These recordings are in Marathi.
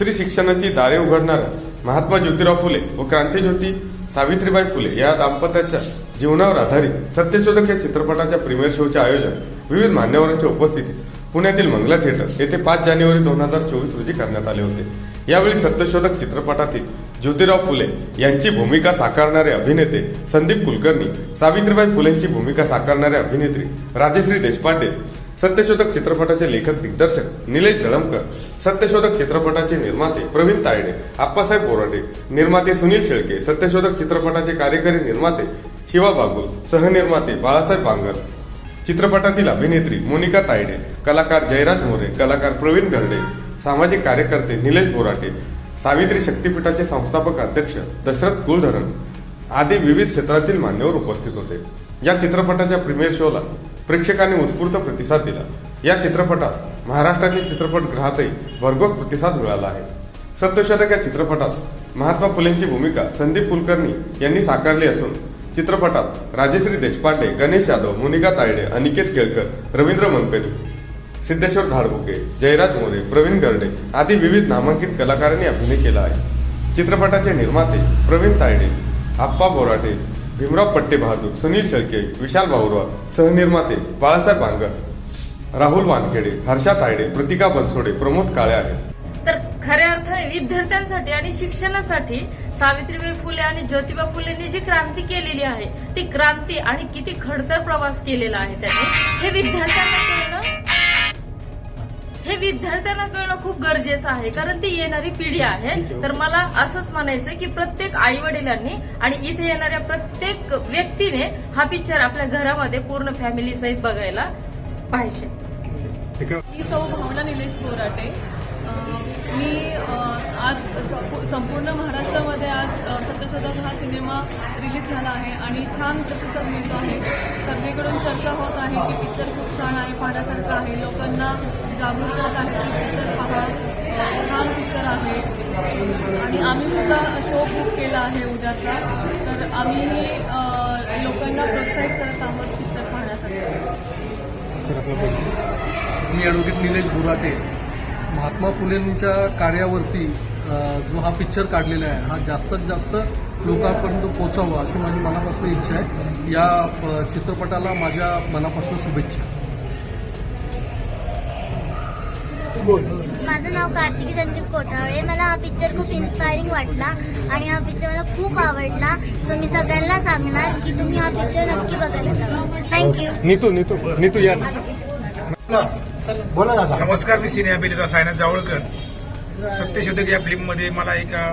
स्त्री शिक्षणाची दारे उघडणाऱ्या महात्मा ज्योतिराव फुले व क्रांतीज्योती सावित्रीबाई फुले या दाम्पत्याच्या जीवनावर आधारित सत्यशोधक या चित्रपटाच्या प्रीमियर शोचे आयोजन विविध मान्यवरांच्या उपस्थितीत पुण्यातील मंगला थिएटर येथे पाच जानेवारी दोन हजार चोवीस रोजी करण्यात आले होते. यावेळी सत्यशोधक चित्रपटातील ज्योतिराव फुले यांची भूमिका साकारणारे अभिनेते संदीप कुलकर्णी सावित्रीबाई फुलेंची भूमिका साकारणारे अभिनेत्री राजेश्री देशपांडे सत्यशोधक चित्रपटाचे लेखक दिग्दर्शक निलेश दळमकर सत्यशोधक चित्रपटाचे निर्माते प्रवीण तायडे आप्पासाहेब बोराटे निर्माते सुनील शेळके सत्यशोधक चित्रपटाचे कार्यकारी निर्माते शिवा बागुल सहनिर्माते बाळासाहेब बांगर चित्रपटातील अभिनेत्री मोनिका तायडे कलाकार जयराज मोरे कलाकार प्रवीण गर्डे सामाजिक कार्यकर्ते निलेश बोराटे सावित्री शक्तीपीठाचे संस्थापक अध्यक्ष दशरथ कुलधरन आदी विविध क्षेत्रातील मान्यवर उपस्थित होते. या चित्रपटाच्या प्रीमियर शोला प्रेक्षकांनी उत्स्फूर्त प्रतिसाद दिला. या चित्रपटात महाराष्ट्रातील चित्रपटगृहातही भरघोस प्रतिसाद मिळाला आहे. सत्यशोधक या चित्रपटात महात्मा फुलेंची भूमिका संदीप कुलकर्णी यांनी साकारली असून चित्रपटात राजश्री देशपांडे गणेश यादव मोनिका तायडे अनिकेत केळकर रवींद्र मनकरी सिद्धेश्वर झाडबुके जयराज मोरे प्रवीण गर्डे आदी विविध नामांकित कलाकारांनी अभिनय केला आहे. चित्रपटाचे निर्माते प्रवीण तायडे आप्पा बोराटे भीमराव पट्टे बहादूर सुनील शेळके विशाल भाऊराव सहनिर्माते बाळासाहेब बांगर राहुल वानखेडे हर्षा तायडे प्रतिका बनसोडे प्रमोद काळे आहेत. तर खऱ्या अर्थाने विद्यार्थ्यांसाठी आणि शिक्षणासाठी सावित्रीबाई फुले आणि ज्योतिबा फुलेंनी जी क्रांती केलेली आहे ती क्रांती आणि किती खडतर प्रवास केलेला आहे त्यांनी हे विद्यार्थ्यांना विद्यार्थ्यांना कळणं खूप गरजेचं आहे कारण ती येणारी पिढी आहे. तर मला असंच म्हणायचं की प्रत्येक आई वडिलांनी आणि इथे येणाऱ्या प्रत्येक व्यक्तीने हा पिक्चर आपल्या घरामध्ये पूर्ण फॅमिली सहित बघायला पाहिजे. मी सौ भावना निलेश बोराटे मी आज संपू- संपूर्ण महाराष्ट्रामध्ये आज सत्यशोधक हा सिनेमा रिलीज झाला आहे आणि छान प्रतिसाद मिळतो आहे. सगळीकडून चर्चा होत आहे की पिक्चर खूप छान आहे पाहण्यासारखं आहे. लोकांना जागरूक करत आहे पिक्चर पहा. छान पिक्चर आहे. आणि आम्ही सुद्धा शो बुक केला आहे उद्याचा. तर आम्ही लोकांना प्रोत्साहित करत आहोत पिक्चर पाहण्यासाठी. मी ॲडव्होकेट निलेश बुराटे महात्मा फुलेंच्या कार्यावरती जो हा पिक्चर काढलेला आहे हा जास्तीत जास्त लोकांपर्यंत पोचावा अशी माझी मनापासून इच्छा आहे. या चित्रपटाला माझ्या मनापासून शुभेच्छा. माझं नाव कार्तिकी संदीप कोठावळे. मला हा पिक्चर खूप इन्स्पायरिंग वाटला आणि हा पिक्चर मला खूप आवडला. सो मी सगळ्यांना सांगणार की तुम्ही हा पिक्चर नक्की बघायला जावा. थँक्यू नीतू नीतू नीतू या नमस्कार मी सिने अभिनेता सायनाथ जावळकर. सत्यशोधक या फिल्ममध्ये मला एक अ,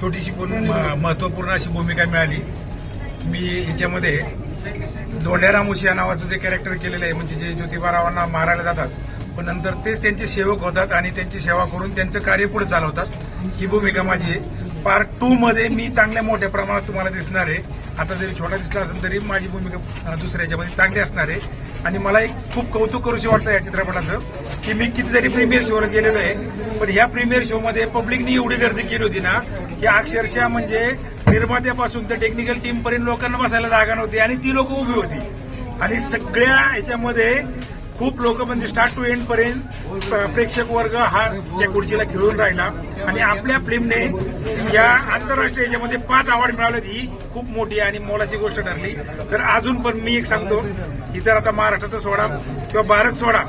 छोटीशी पण म- महत्त्वपूर्ण अशी भूमिका मिळाली. मी ह्याच्यामध्ये दोंड्या रामोशी या नावाचं जे कॅरेक्टर केलेलं आहे म्हणजे जे ज्योतिबारावांना मारायला जातात पण नंतर तेच त्यांचे सेवक होतात आणि त्यांची सेवा करून त्यांचं कार्य पुढे चालवतात. ही भूमिका माझी आहे. पार्ट टू मध्ये मी चांगल्या मोठ्या प्रमाणात तुम्हाला दिसणार आहे. आता जरी छोटा दिसला असेल तरी माझी भूमिका दुसऱ्याच्यामध्ये दुसऱ्या याच्यामध्ये चांगली असणार आहे. आणि मला एक खूप कौतुक करूशी वाटतं या चित्रपटाचं की मी कितीतरी प्रीमियर शोला गेलेलो आहे. पण ह्या प्रीमियर शो मध्ये पब्लिकनी एवढी गर्दी केली होती ना की अक्षरशः म्हणजे निर्मात्यापासून तर टेक्निकल टीम पर्यंत लोकांना बसायला जागा नव्हती आणि ती लोक उभी होती. आणि सगळ्या याच्यामध्ये खूप लोक म्हणजे स्टार्ट टू एंड पर्यंत प्रेक्षक वर्ग हा या खुर्चीला खेळून राहिला. आणि आपल्या फिल्मने या आंतरराष्ट्रीय याच्यामध्ये पाच अवॉर्ड मिळाले ही खूप मोठी आणि मोलाची गोष्ट ठरली. तर अजून पण मी एक सांगतो इतर आता महाराष्ट्राचा सोडा किंवा भारत सोडा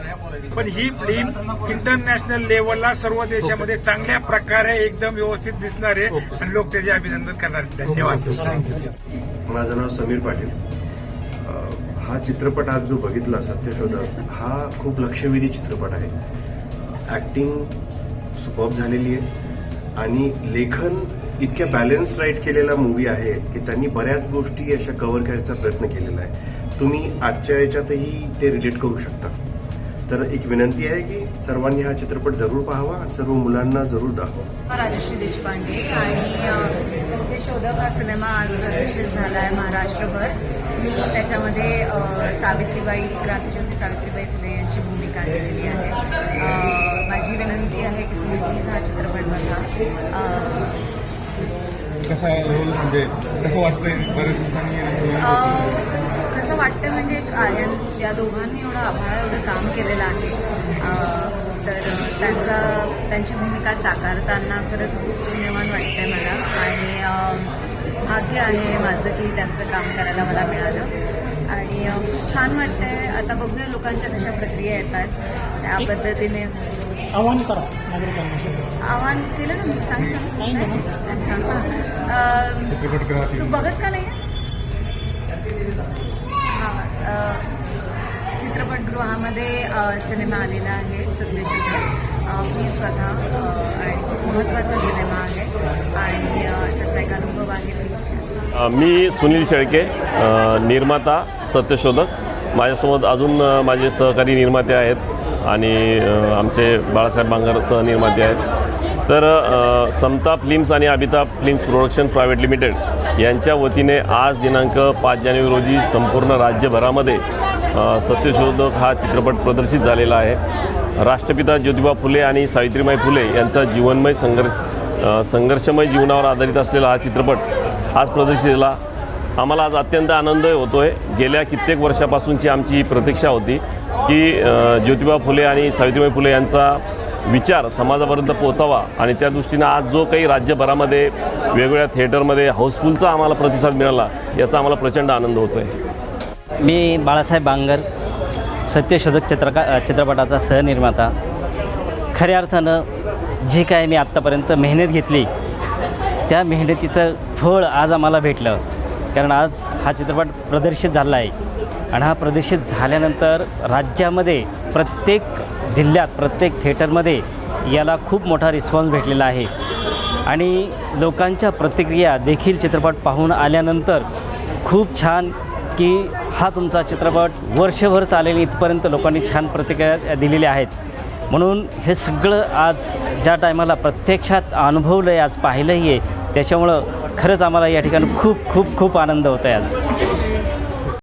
पण ही फिल्म इंटरनॅशनल लेवलला सर्व देशामध्ये चांगल्या प्रकारे एकदम व्यवस्थित दिसणार आहे आणि लोक त्याचे अभिनंदन करणार. आहेत. धन्यवाद माझं नाव समीर पाटील. हा चित्रपट आज जो बघितला सत्यशोधक हा खूप लक्षवेधी चित्रपट आहे. ॲक्टिंग सुपॉप झालेली आहे. आणि लेखन इतक्या बॅलन्स राईट केलेला मूवी आहे की त्यांनी बऱ्याच गोष्टी अशा कव्हर करायचा प्रयत्न केलेला आहे. तुम्ही आजच्या याच्यातही ते रिलेट करू शकता. तर एक विनंती आहे की सर्वांनी हा चित्रपट जरूर पाहावा आणि सर्व मुलांना जरूर दाखवा. राजश्री देशपांडे आणि शोधक हा सिनेमा आज प्रदर्शित झाला आहे महाराष्ट्रभर. मी त्याच्यामध्ये सावित्रीबाई क्रांतीज्योती सावित्रीबाई फुले यांची भूमिका केलेली आहे. माझी विनंती आहे की तुम्ही प्लीज हा चित्रपट बघा. अ, कसा रोल? म्हणजे कसं वाटतंय? बरेच दिवसांनी अ, कसं वाटतं म्हणजे आ- या- दोघांनी एवढं आभाळ एवढं काम केलेलं आहे. तर त्यांचं त्यांचा भूमिका साकारताना खरंच खूप पुण्यवान वाटतंय मला. भाग्य आहे माझं की त्यांचं काम करायला मला मिळालं. आणि खूप छान वाटतंय. आता बघूया लोकांच्या कशा प्रक्रिया येतात. त्या पद्धतीने. आव्हान करा नागरिकांना. आव्हान केलं ना मी? सांगितलं नाही? अच्छा हां. तू बघत का नाहीस हां अं, चित्रपटगृहामध्ये सिनेमा आलेला आहे प्लीज बघा अं, आणि खूप महत्त्वाचा सिनेमा मी सुनील शेळके निर्माता सत्यशोधक. माझ्यासोबत अजून माझे सहकारी निर्माते आहेत आणि आमचे बाळासाहेब बांगर सहनिर्माते आहेत. तर समता फिल्म्स आणि Abhita films production private limited यांच्या वतीने आज दिनांक पाच जानेवारी रोजी संपूर्ण राज्यभरामध्ये सत्यशोधक हा चित्रपट प्रदर्शित झालेला आहे. राष्ट्रपिता ज्योतिबा फुले आणि सावित्रीबाई फुले यांचा जीवनमय संघर्ष संघर्षमय जीवनावर आधारित असलेला हा चित्रपट आज प्रदर्शित आम्हाला आज अत्यंत आनंद होतो आहे गेल्या कित्येक वर्षापासूनची आमची प्रतीक्षा होती की ज्योतिबा फुले आणि सावित्रीबाई फुले यांचा विचार समाजापर्यंत पोचावा आणि त्या दृष्टीनं आज जो काही राज्यभरामध्ये वेगवेगळ्या थिएटरमध्ये हाऊसफुलचा आम्हाला प्रतिसाद मिळाला याचा आम्हाला प्रचंड आनंद होतो आहे मी बाळासाहेब बांगर सत्यशोधक चित्रका चित्रपटाचा सहनिर्माता. खऱ्या अर्थानं जे काय मी आत्तापर्यंत मेहनत घेतली त्या मेहनतीचं फळ आज आम्हाला भेटलं. कारण आज हा चित्रपट प्रदर्शित झाला आहे. आणि हा प्रदर्शित झाल्यानंतर राज्यामध्ये प्रत्येक जिल्ह्यात प्रत्येक थिएटरमध्ये याला खूप मोठा रिस्पॉन्स भेटलेला आहे. आणि लोकांच्या प्रतिक्रिया देखील चित्रपट पाहून आल्यानंतर खूप छान की हा तुमचा चित्रपट वर्षभर चालेल इथपर्यंत लोकांनी छान प्रतिक्रिया दिलेल्या आहेत. म्हणून हे सगळं आज ज्या टायमाला प्रत्यक्षात अनुभवलं आहे आज पाहिलंही आहे त्याच्यामुळं खरंच आम्हाला या ठिकाणी खूप खूप खूप आनंद होतो आहे आज.